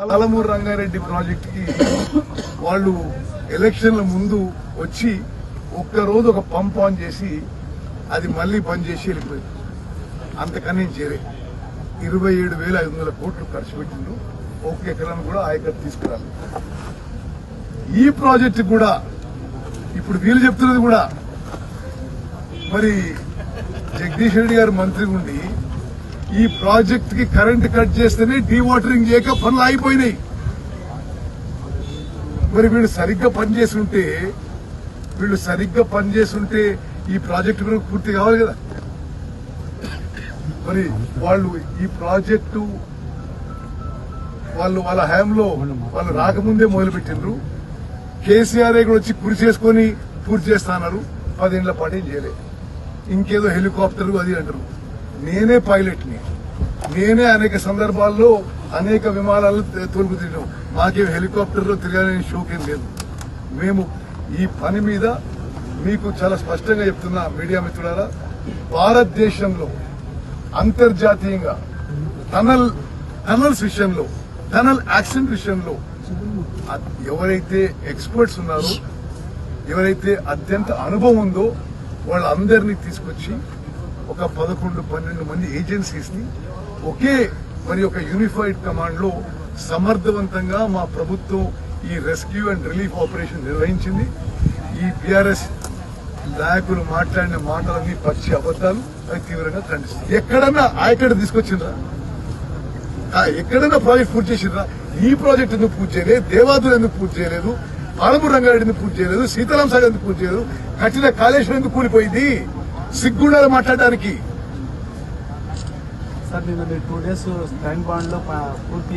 పాలమూరు రంగారెడ్డి ప్రాజెక్ట్కి వాళ్ళు ఎలక్షన్ల ముందు వచ్చి ఒక్క రోజు ఒక పంప్ ఆన్ చేసి అది మళ్ళీ బంద్ చేసి వెళ్ళిపోయింది. అంతకని చేరే ఇరవై ఏడు వేల ఐదు వందల కోట్లు ఖర్చు పెట్టిండు. ఒక ఎకరాన్ని కూడా ఆయకట్టు తీసుకురాలి. ఈ ప్రాజెక్టు కూడా ఇప్పుడు వీళ్ళు చెప్తున్నది కూడా మరి జగదీష్ రెడ్డి గారు మంత్రి ఉండి ఈ ప్రాజెక్ట్కి కరెంట్ కట్ చేస్తేనే డీవాటరింగ్ చేయక పనులు ఆగిపోయినాయి. మరి వీళ్ళు సరిగ్గా పనిచేసి ఉంటే వీళ్ళు సరిగ్గా పనిచేసి ఉంటే ఈ ప్రాజెక్టు కూడా పూర్తి కావాలి కదా? మరి వాళ్ళు ఈ ప్రాజెక్టు వాళ్ళు వాళ్ళ హయాంలో వాళ్ళు రాకముందే మొదలుపెట్టిండ్రు. కేసీఆర్ కూడా వచ్చి కురి చేసుకొని పూర్తి చేస్తానన్నారు పదేళ్ళ పాటు ఏం చేయలేదు ఇంకేదో హెలికాప్టర్ అది అంటారు. నేనే పైలట్ని. నేనే అనేక సందర్భాల్లో అనేక విమానాలు తోలుకు తిరిగాం. మాకేం హెలికాప్టర్లో తిరగాలని షోకేం లేదు. మేము ఈ పని మీద మీకు చాలా స్పష్టంగా చెప్తున్నా మీడియా మిత్రులారా. భారతదేశంలో అంతర్జాతీయంగా టనల్ టనల్స్ విషయంలో టనల్ యాక్సిడెంట్ విషయంలో ఎవరైతే ఎక్స్పర్ట్స్ ఉన్నారో ఎవరైతే అత్యంత అనుభవం ఉందో వాళ్ళందరినీ తీసుకొచ్చి ఒక పదకొండు పన్నెండు మంది ఏజెన్సీస్ని ఒకే మరి ఒక యూనిఫైడ్ కమాండ్లో సమర్థవంతంగా మా ప్రభుత్వం ఈ రెస్క్యూ అండ్ రిలీఫ్ ఆపరేషన్ నిర్వహించింది. ఈ బీఆర్ఎస్ నాయకులు మాట్లాడిన మాటలన్నీ పచ్చి అబద్దాలు అవి తీవ్రంగా ఖండిస్తుంది ఎక్కడన్నా ఆయకడ తీసుకొచ్చిండ్రా? ఎక్కడన్నా ఎక్కడైనా ప్రాజెక్ట్ పూర్తి చేసిండ్రా? ఈ ప్రాజెక్ట్ ఎందుకు పూర్తి చేయలేదు? దేవాదులు ఎందుకు పూర్తి చేయలేదు? పాలమూరు రంగారెడ్డి ఎందుకు పూర్తి చేయలేదు? సీతారాం సాగర్ ఎందుకు పూర్తి చేయలేదు? కట్టిన కాళేశ్వరం ఎందుకు కూలిపోయింది? సిగ్గుండాలి మాట్లాడడానికి. సార్ నిన్న మీరు టూ డేస్ స్టాండ్ బాండ్లో పూర్తి